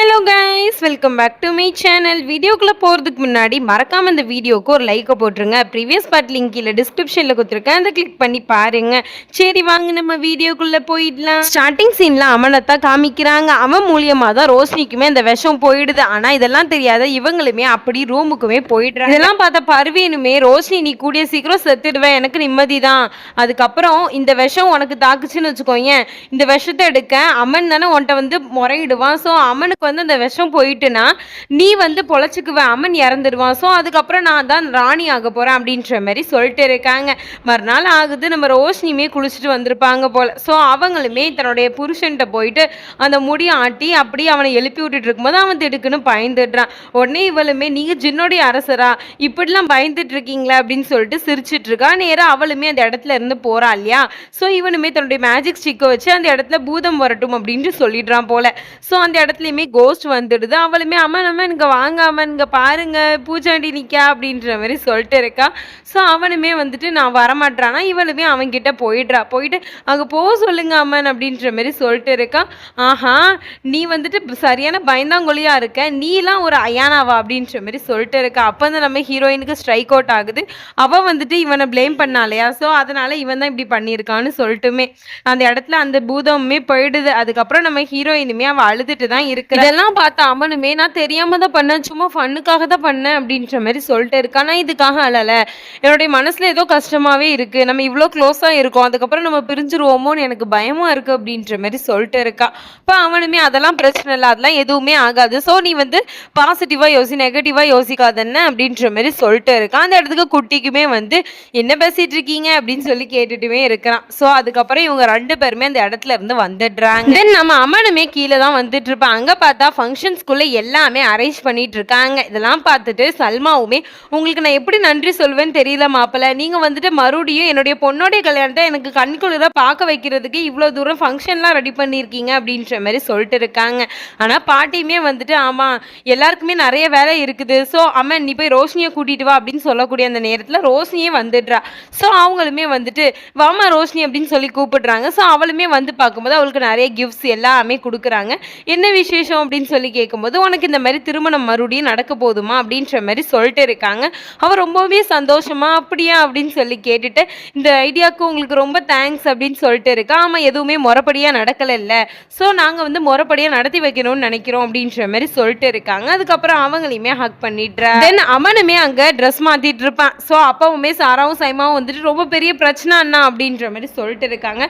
tiene hello guys welcome back to my channel வீடியோக்குள்ளே போகிறதுக்கு முன்னாடி மறக்காம இந்த வீடியோக்கு ஒரு லைக்கை போட்டுருங்க. ப்ரீவியஸ் பார்ட் லிங்க் கீழே டிஸ்கிரிப்ஷனில் கொடுத்துருக்கேன். அதை கிளிக் பண்ணி பாருங்க. சரி வாங்க நம்ம வீடியோக்குள்ளே போயிடலாம். ஸ்டார்டிங் சீனில் அமனத்தா காமிக்கிறாங்க. அவன் மூலியமாக தான் ரோஷினிக்குமே இந்த விஷம் போயிடுது. ஆனால் இதெல்லாம் தெரியாத இவங்களுமே அப்படி ரூமுக்குமே போயிடுறாங்க. இதெல்லாம் பார்த்த பர்வீனுமே ரோஷினி நீ கூடிய சீக்கிரம் செத்துடுவேன் எனக்கு நிம்மதி தான் அதுக்கப்புறம் இந்த விஷம் உனக்கு தாக்குச்சுன்னு வச்சுக்கோங்க இந்த விஷத்தை எடுக்க அமன் தானே உன்ட்ட வந்து முறையிடுவான். ஸோ அமனுக்கு வந்து அந்த விஷம் போயிட்டுனா நீ வந்து பொழைச்சிக்குவ அமன் இறந்துடுவான் ஸோ அதுக்கப்புறம் நான் தான் ராணி ஆக போகிறேன் அப்படின்ற மாதிரி சொல்லிட்டு இருக்காங்க. மறுநாள் ஆகுது நம்ம ரோஷினியுமே குளிச்சுட்டு வந்திருப்பாங்க போல். ஸோ அவங்களுமே தன்னுடைய புருஷன்கிட்ட போயிட்டு அந்த முடி ஆட்டி அப்படியே அவனை எழுப்பி விட்டுட்டு இருக்கும்போது அவன் திடுக்குன்னு பயந்துடுறான். உடனே இவளுமே நீங்கள் ஜின்னோடைய அரசரா? இப்படிலாம் பயந்துட்டு இருக்கீங்களா? அப்படின்னு சொல்லிட்டு சிரிச்சிட்டு இருக்கா. நேராக அவளுமே அந்த இடத்துல இருந்து போறா இல்லையா? ஸோ இவனுமே தன்னுடைய மேஜிக் ஸ்டிக்கை வச்சு அந்த இடத்துல பூதம் வரட்டும் அப்படின்ட்டு சொல்லிடுறான் போல. ஸோ அந்த இடத்துலையுமே கோ கோஸ்ட் வந்துடுது. அவளுமே அம்மா நம்ம இங்கே வாங்க அம்மன் இங்கே பாருங்க. பூஜாண்டி நிற்கா அப்படின்ற மாதிரி சொல்லிட்டு இருக்கா. ஸோ அவனுமே வந்துட்டு நான் வரமாட்டானா இவளுமே அவன்கிட்ட போயிடுறா. போயிட்டு அங்கே போக சொல்லுங்க அம்மன் அப்படின்ற மாதிரி சொல்லிட்டு இருக்கா. ஆஹா நீ வந்துட்டு சரியான பயந்தாங்கொழியா இருக்க. நீலாம் ஒரு அயானாவா? அப்படின்ற மாதிரி சொல்லிட்டு இருக்கா. அப்போ தான் நம்ம ஹீரோயினுக்கு ஸ்ட்ரைக் அவுட் ஆகுது. அவள் வந்துட்டு இவனை ப்ளேம் பண்ணாலையா ஸோ அதனால இவன் தான் இப்படி பண்ணியிருக்கான்னு சொல்லிட்டுமே அந்த இடத்துல அந்த பூதமுமே போயிடுது. அதுக்கப்புறம் நம்ம ஹீரோயினுமே அவள் அழுதுட்டு தான் இருக்கு இதெல்லாம் பார்த்து அவனுமே நான் தெரியாம தான் பண்ணேன். சும்மா ஃபன்னுக்காக தான் பண்ணேன் அப்படின்ற மாதிரி சொல்லிட்டு இருக்கா. நான் இதுக்காக அழல. என்னுடைய மனசுல ஏதோ கஷ்டமாவே இருக்கு. நம்ம இவ்வளோ க்ளோஸா இருக்கோம். அதுக்கப்புறம் நம்ம பிரிஞ்சிருவோமோன்னு எனக்கு பயமா இருக்கு அப்படின்ற மாதிரி சொல்லிட்டு இருக்கா. இப்போ அவனுமே அதெல்லாம் பிரச்சனை இல்லை. அதெல்லாம் எதுவுமே ஆகாது. ஸோ நீ வந்து பாசிட்டிவா யோசி நெகட்டிவா யோசிக்காதன்னு அப்படின்ற மாதிரி சொல்லிட்டு இருக்கான் அந்த இடத்துக்கு குட்டிக்குமே வந்து என்ன பேசிட்டு இருக்கீங்க? அப்படின்னு சொல்லி கேட்டுட்டுமே இருக்கிறான். ஸோ அதுக்கப்புறம் இவங்க ரெண்டு பேருமே அந்த இடத்துல இருந்து வந்துடுறாங்க. தென் நம்ம அமனுமே கீழே தான் வந்துட்டு இருப்பான் அங்கே பார்த்தா ஃபங்க்ஷன்ஸ்குள்ளே எல்லாமே அரேஞ்ச் பண்ணிட்டு இருக்காங்க இதெல்லாம் பார்த்துட்டு சல்மாவுமே உங்களுக்கு நான் எப்படி நன்றி சொல்வேன்னு தெரியல மாப்பிள்ள நீங்கள் வந்துட்டு மறுபடியும் என்னுடைய பொண்ணோடைய கல்யாணத்தை எனக்கு கண்குளிர பார்க்க வைக்கிறதுக்கு இவ்வளோ தூரம் ஃபங்க்ஷன்லாம் ரெடி பண்ணியிருக்கீங்க அப்படின்ற மாதிரி சொல்லிட்டு இருக்காங்க. ஆனால் பாட்டியுமே வந்துட்டு ஆமாம் எல்லாருக்குமே நிறைய வேலை இருக்குது. ஸோ அம்மன் நீ போய் ரோஷினியை கூட்டிட்டு வா அப்படின்னு சொல்லக்கூடிய அந்த நேரத்தில் ரோஷினியே வந்துடுறா. ஸோ அவங்களுமே வந்துட்டு வாமா ரோஷினி அப்படின்னு சொல்லி கூப்பிடுறாங்க. ஸோ அவளுமே வந்து பார்க்கும்போது அவளுக்கு நிறைய கிஃப்ட்ஸ் எல்லாமே கொடுக்குறாங்க. என்ன விசேஷம் அப்படின்னு அப்படின்னு சொல்லி கேட்கும்போது உனக்கு இந்த மாதிரி திருமணம் மறுபடியும் நடக்க போதுமா? அப்படின்ற மாதிரி சொல்லிட்டு இருக்காங்க. அவர் ரொம்பவே சந்தோஷமா அப்படியா? அப்படின்னு சொல்லி கேட்டுட்டு இந்த ஐடியாவுக்கு உங்களுக்கு ரொம்ப தேங்க்ஸ் அப்படின்னு சொல்லிட்டு இருக்கா. ஆமாம் எதுவுமே முறைப்படியாக நடக்கலைல்ல. ஸோ நாங்கள் வந்து முறைப்படியாக நடத்தி வைக்கணும்னு நினைக்கிறோம் அப்படின்ற மாதிரி சொல்லிட்டு இருக்காங்க. அதுக்கப்புறம் அவங்களையுமே ஹக் பண்ணிட்டு தென் அவனுமே அங்கே ட்ரெஸ் மாற்றிட்டு இருப்பான். ஸோ அப்பாவுமே சாராவும் சைமாவும் வந்துட்டு ரொம்ப பெரிய பிரச்சனை அண்ணா அப்படின்ற மாதிரி சொல்லிட்டு இருக்காங்க.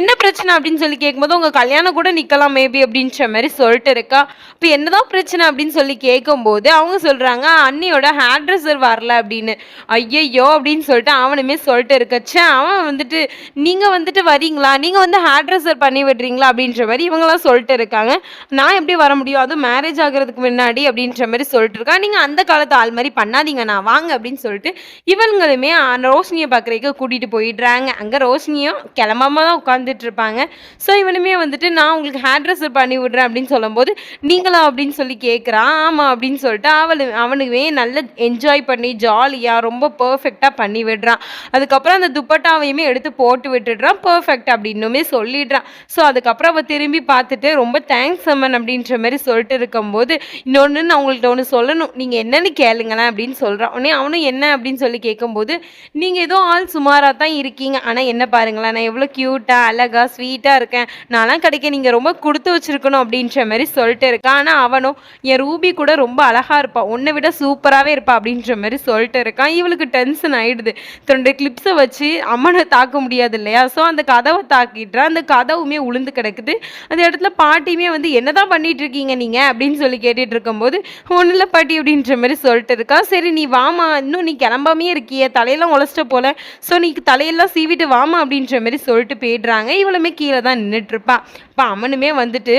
என்ன பிரச்சனை? அப்படின்னு சொல்லி கேட்கும்போது உங்கள் கல்யாணம் கூட நிற்கலாம் மேபி அப்படின்ற மாதிரி சொல்லிட்டு இருக்கா. இப்போ என்னதான் பிரச்சனை அப்படின்னு சொல்லி கேட்கும்போது அவங்க சொல்கிறாங்க அண்ணியோட ஹேர் ட்ரெஸ்ஸர் வரல அப்படின்னு. ஐயையோ அப்படின்னு சொல்லிட்டு அவனுமே சொல்லிட்டு இருக்கச்சே அவன் வந்துட்டு நீங்கள் வந்துட்டு வரீங்களா? நீங்கள் வந்து ஹேர் ட்ரெஸ்ஸர் பண்ணி விடுறீங்களா? அப்படின்ற மாதிரி இவங்களாம் சொல்லிட்டு இருக்காங்க. நான் எப்படி வர முடியும்? அதுவும் மேரேஜ் ஆகிறதுக்கு முன்னாடி அப்படின்ற மாதிரி சொல்லிட்டு இருக்கா. நீங்கள் அந்த காலத்து ஆள் மாதிரி பண்ணாதீங்க நான் வாங்க அப்படின்னு சொல்லிட்டு இவங்களுமே அந்த ரோஷினியை பார்க்குறதுக்கு கூட்டிகிட்டு போயிடுறாங்க. அங்கே ரோஷினியும் கிளம்பாம தான் உட்காந்துட்டு இருப்பாங்க. ஸோ இவனுமே வந்துட்டு நான் உங்களுக்கு ஹேர் ட்ரெஸ்ஸர் பண்ணி விடுறேன் அப்படின்னு சொல்லும்போது நீங்களா அப்படின்னு சொல்லி கேட்குறான் ஆமாம் அப்படின்னு சொல்லிட்டு அவளு அவனுவே நல்ல என்ஜாய் பண்ணி ஜாலியாக ரொம்ப பர்ஃபெக்டாக பண்ணி விடுறான் அதுக்கப்புறம் அந்த துப்பட்டாவையுமே எடுத்து போட்டு விட்டுடுறான் பர்ஃபெக்ட் அப்படின்னுமே சொல்லிடுறான் ஸோ அதுக்கப்புறம் அவள் திரும்பி பார்த்துட்டு ரொம்ப தேங்க்ஸ் அம்மன் அப்படின்ற மாதிரி சொல்லிட்டு இருக்கும்போது இன்னொன்று நான் உங்கள்கிட்ட ஒன்று சொல்லணும். நீங்கள் என்னன்னு கேளுங்களேன் அப்படின்னு சொல்கிறான் உடனே அவனும் என்ன அப்படின்னு சொல்லி கேட்கும்போது நீங்கள் ஏதோ ஆள் சுமாராக தான் இருக்கீங்க. ஆனால் என்ன பாருங்களேன் நான் எவ்வளோ க்யூட்டாக அழகா ஸ்வீட்டாக இருக்கேன். நான்லாம் கிடைக்க நீங்கள் ரொம்ப கொடுத்து வச்சுருக்கணும் அப்படின்ற மாதிரி சொல்லிட்டு இருக்கான். ஆனால் அவனும் என் ரூபி கூட ரொம்ப அழகாக இருப்பாள் உன்னை விட சூப்பராகவே இருப்பா. அப்படின்ற மாதிரி சொல்லிட்டு இருக்கான். இவளுக்கு டென்ஷன் ஆகிடுது தன்னுடைய கிளிப்ஸை வச்சு அம்மனை தாக்க முடியாது இல்லையா? ஸோ அந்த கதவை தாக்கிட்டுறா அந்த கதவுமே உளுந்து கிடக்குது. அந்த இடத்துல பாட்டியுமே வந்து என்னதான் பண்ணிட்டு இருக்கீங்க நீங்கள் அப்படின்னு சொல்லி கேட்டுட்டு இருக்கும்போது ஒன்றும் இல்லை பாட்டி அப்படின்ற மாதிரி சொல்லிட்டு இருக்கா. சரி நீ வாமா. இன்னும் நீ கிளம்பாமே இருக்கியே. தலையெல்லாம் உழைச்சிட்ட போல. ஸோ நீ தலையெல்லாம் சீவிட்டு வாமா. அப்படின்ற மாதிரி சொல்லிட்டு போயிடுறாங்க. இவளுமே கீழே தான் நின்றுட்டு இருப்பா. இப்போ அம்மனுமே வந்துட்டு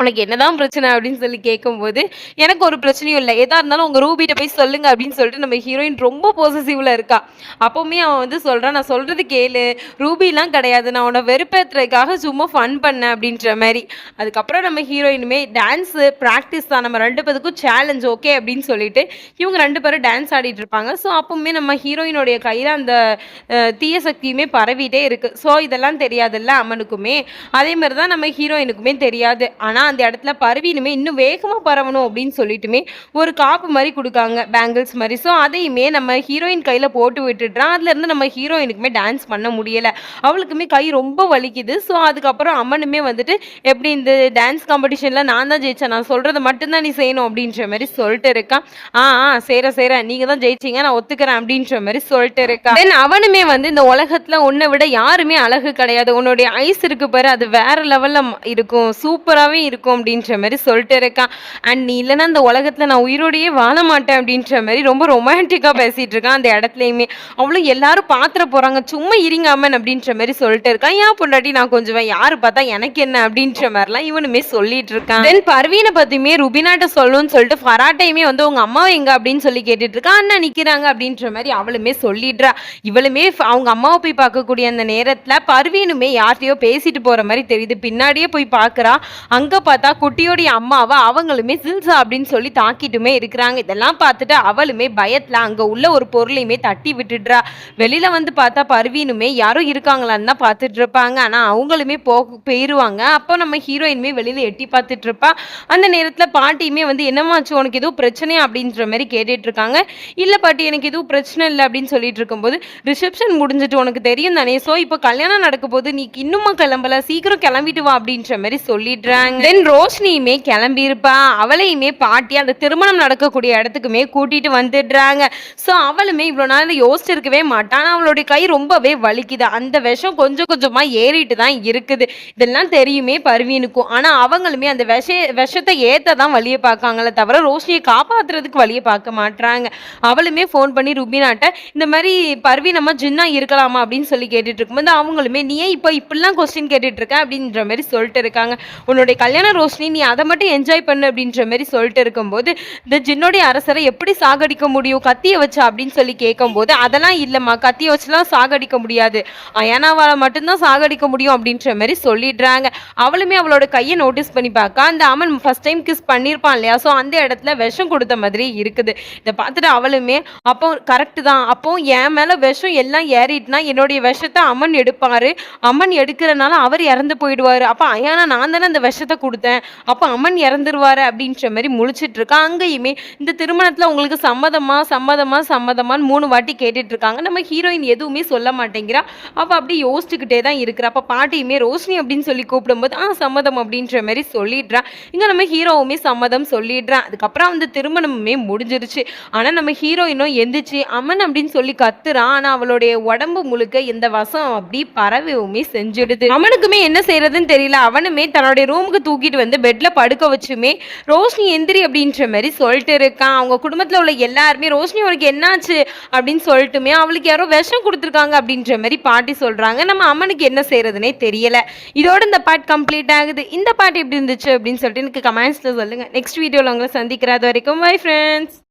உனக்கு என்னதான் பிரச்சனை அப்படின்னு சொல்லி கேட்கும்போது எனக்கு ஒரு பிரச்சனையும் இல்லை. எதா இருந்தாலும் உங்கள் ரூபிட்ட போய் சொல்லுங்க அப்படின்னு சொல்லிட்டு நம்ம ஹீரோயின் ரொம்ப பொசசிவ்ல இருக்கா. அப்போவுமே அவன் வந்து சொல்கிறான் நான் சொல்கிறது கேளு. ரூபிலாம் கிடையாது. நான் உன்னை வெறுப்பேற்றுறதுக்காக சும்மா ஃபன் பண்ணேன் அப்படின்ற மாதிரி. அதுக்கப்புறம் நம்ம ஹீரோயினுமே டான்ஸு ப்ராக்டிஸ் தான். நம்ம ரெண்டு பேருக்கும் சேலஞ்ச் ஓகே அப்படின்னு சொல்லிட்டு இவங்க ரெண்டு பேரும் டான்ஸ் ஆடிட்டு இருப்பாங்க. ஸோ அப்போவுமே நம்ம ஹீரோயினுடைய கையில் அந்த தீய சக்தியுமே பரவிட்டே இருக்கு. ஸோ இதெல்லாம் தெரியாதுல்ல அம்மனுக்குமே. அதே மாதிரி தான் நம்ம ஹீரோயினுக்குமே தெரியாது. ஆனால் அந்த இடத்துல பரவினுமே இன்னும் வேகமாக பரவணும் அப்படின்னு சொல்லிட்டுமே ஒரு காப்பு மாதிரி கொடுக்காங்க பேங்கிள்ஸ் மாதிரி. ஸோ அதையுமே நம்ம ஹீரோயின் கையில் போட்டு விட்டுடுறான். அதுலேருந்து நம்ம ஹீரோயினுக்குமே டான்ஸ் பண்ண முடியலை. அவளுக்குமே கை ரொம்ப வலிக்குது. ஸோ அதுக்கப்புறம் அம்மனுமே வந்துட்டு எப்படி இந்த டான்ஸ் காம்படிஷனில் நான் தான் ஜெயிச்சேன். நான் சொல்கிறத மட்டும்தான் நீ செய்யணும். அப்படின்ற மாதிரி சொல்லிட்டு இருக்கான் ஆ ஆ சேர சேர. நீங்கள் தான் ஜெயிச்சீங்க. நான் ஒத்துக்கிறேன். அப்படின்ற மாதிரி சொல்லிட்டு இருக்கான் தென் அவனுமே வந்து இந்த உலகத்தில் உன்னை விட யாருமே அழகு கிடையாது. உன்னுடைய ஐஸ் இருக்கு பாரு. அது வேற லெவலில் இருக்கும். சூப்பராகவே இருக்கும் அப்படின்ற மாதிரி சொல்லிட்டு இருக்கான். அண்ட் நீ இல்லைன்னா அந்த உலகத்தில் நான் உயிரோடையே வாழ மாட்டேன் அப்படின்ற மாதிரி ரொம்ப ரொமான்டிக்காக பேசிட்டு இருக்கான் அந்த இடத்துலையுமே. அவளும் எல்லாரும் பாத்திர போகிறாங்க சும்மா இருங்க அம்மன் அப்படின்ற மாதிரி சொல்லிட்டு இருக்கான். ஏன் பொண்டாட்டி நான் கொஞ்சம் யாரு பார்த்தா எனக்கு என்ன? அப்படின்ற மாதிரிலாம் இவனுமே சொல்லிட்டு இருக்கான். தென் பர்வீனை பற்றியுமே ருபினாட்ட சொல்லணும்னு சொல்லிட்டு ஃபராட்டையுமே வந்து உங்க அம்மா எங்க? அப்படின்னு சொல்லி கேட்டுட்டு இருக்கா அண்ணா நிக்கிறாங்க. அப்படின்ற மாதிரி அவளுமே சொல்லிடுறா. இவளுமே அவங்க அம்மாவை போய் பார்க்கக்கூடிய அந்த நேரத்துல பர்வீனுமே யார்கிட்டயோ பேசிட்டு போற மாதிரி தெரியுது. பின்னாடியே போய் பார்க்குறா. அங்க பார்த்தா குட்டியோடைய அம்மாவை அவங்களுமே சில்சா அப்படின்னு சொல்லி தாக்கிட்டுமே இருக்கிறாங்க. இதெல்லாம் பார்த்துட்டு அவளுமே பயத்தில் அங்கே உள்ள ஒரு பொருளையுமே தட்டி விட்டுடுறா. வெளியில் வந்து பார்த்தா பர்வீனுமே யாரும் இருக்காங்களான்னு தான் பார்த்துட்டு இருப்பாங்க. ஆனால் அவங்களுமே போக போயிருவாங்க. அப்போ நம்ம ஹீரோயினுமே வெளியில் எட்டி பார்த்துட்டு இருப்பா. அந்த நேரத்தில் பாட்டியுமே வந்து என்னமாச்சு உனக்கு எதுவும் பிரச்சனை அப்படின்ற மாதிரி கேட்டுட்டு இருக்காங்க. இல்லை பாட்டி எனக்கு எதுவும் பிரச்சனை இல்லை அப்படின்னு சொல்லிட்டு இருக்கும்போது ரிசப்ஷன் முடிஞ்சிட்டு உனக்கு தெரியும் தானே. ஸோ இப்போ கல்யாணம் நடக்கும் போது நீ இன்னுமா கிளம்பல? சீக்கிரம் கிளம்பிட்டு வா அப்படின்ற மாதிரி சொல்லிடுறாங்க. தென் ரோஷினியுமே கிளம்பியிருப்பா. அவளையுமே பாட்டி அந்த திருமணம் நடக்கக்கூடிய இடத்துக்குமே கூட்டிட்டு வந்துடுறாங்க. ஸோ அவளுமே இவ்வளோ நாள் யோசிச்சிருக்கவே மாட்டான் அவளுடைய கை ரொம்பவே வலிக்குது. அந்த விஷம் கொஞ்சம் கொஞ்சமாக ஏறிட்டு தான் இருக்குது. இதெல்லாம் தெரியுமே பருவீனுக்கும். ஆனால் அவங்களுமே அந்த விஷ விஷத்தை ஏற்ற தான் வழியை பார்க்காங்களே தவிர ரோஷினியை காப்பாற்றுறதுக்கு வழியை பார்க்க மாட்டுறாங்க அவளுமே ஃபோன் பண்ணி ருபினாட்ட இந்த மாதிரி பர்வீன் நம்ம ஜின்னா இருக்கலாமா? அப்படின்னு சொல்லி கேட்டுட்டு இருக்கும்போது அவங்களுமே நீ ஏன் இப்போ இப்படிலாம் கொஸ்டின் கேட்டுட்டு இருக்க? அப்படின்ற மாதிரி சொல்லிட்டு இருக்காங்க. உன்னுடைய கல்யாண ரோஷினி? நீ அதை மட்டும் என்ஜாய் பண்ணு அப்படின்ற மாதிரி சொல்லிட்டு இருக்கும்போது இந்த ஜின்னோடைய அரசரை எப்படி சாகடிக்க முடியும்? கத்தியை வச்சா அப்படின்னு சொல்லி கேட்கும்போது அதெல்லாம் இல்லைம்மா. கத்தியை வச்சுலாம் சாகடிக்க முடியாது. அயனாவால் மட்டும்தான் சாகடிக்க முடியும் அப்படின்ற மாதிரி சொல்லிடுறாங்க. அவளுமே அவளோட கையை நோட்டீஸ் பண்ணி பார்க்க அந்த அமன் ஃபர்ஸ்ட் டைம் கிஸ் பண்ணியிருப்பான் இல்லையா? ஸோ அந்த இடத்துல விஷம் கொடுத்த மாதிரி இருக்குது. இதை பார்த்துட்டு அவளுமே அப்போ கரெக்டு தான். அப்போ என் மேலே விஷம் எல்லாம் ஏறிட்டுனா என்னுடைய விஷத்தை அம்மன் எடுப்பாரு. அம்மன் எடுக்கிறனால அவர் இறந்து போயிடுவார். அப்போ அயானா நான் தானே அந்த விஷத்தை கொடுத்தேன். அப்போ அம்மன் இறந்துருவாரு அப்படின்ற மாதிரி முழிச்சிட்டு இருக்கா. அங்கேயுமே இந்த திருமணத்தில் உங்களுக்கு சம்மதமா சம்மதமா சம்மதமான்னு மூணு வாட்டி கேட்டுட்டு இருக்காங்க. நம்ம ஹீரோயின் எதுவுமே சொல்ல மாட்டேங்கிறா. அப்போ அப்படி யோசிச்சுக்கிட்டே தான் இருக்கிறா. அப்போ பாட்டியுமே ரோஷினி அப்படின்னு சொல்லி கூப்பிடும்போது ஆ சம்மதம் அப்படின்ற மாதிரி சொல்லிடுறா. இங்கே நம்ம ஹீரோவுமே சம்மதம் சொல்லிடுறான் அதுக்கப்புறம் அந்த திருமணமுமே முடிஞ்சிருச்சு. ஆனால் நம்ம ஹீரோயினும் எந்திரிச்சு அம்மன் அப்படின்னு சொல்லி கத்துறான் ஆனால் அவளுடைய உடம்பு முழுக்க இந்த வசம் அப்படி பரவவுமே செஞ்சிடுது. அவனுக்குமே என்ன செய்யறதுன்னு தெரியல. அவனுமே தன்னுடைய ரூமுக்கு தூக்கிட்டு வந்து பெட்ல படுக்க வச்சுமே ரோஷினி எந்திரி அப்படின்ற மாதிரி சொல்லிட்டு இருக்கான் அவங்க குடும்பத்தில் உள்ள எல்லாருமே ரோஷினி உனக்கு என்னாச்சு? அப்படின்னு சொல்லிட்டுமே அவளுக்கு யாரோ விஷம் கொடுத்துருக்காங்க அப்படின்ற மாதிரி பாட்டி சொல்றாங்க. நம்ம அம்மனுக்கு என்ன செய்யறதுனே தெரியல. இதோட இந்த பாட் கம்ப்ளீட் ஆகுது. இந்த பாட்டு எப்படி இருந்துச்சு அப்படின்னு சொல்லிட்டு எனக்கு கமெண்ட்ஸ்ல சொல்லுங்க. நெக்ஸ்ட் வீடியோவில் உங்களை சந்திக்கிறது வரைக்கும் பை ஃப்ரெண்ட்ஸ்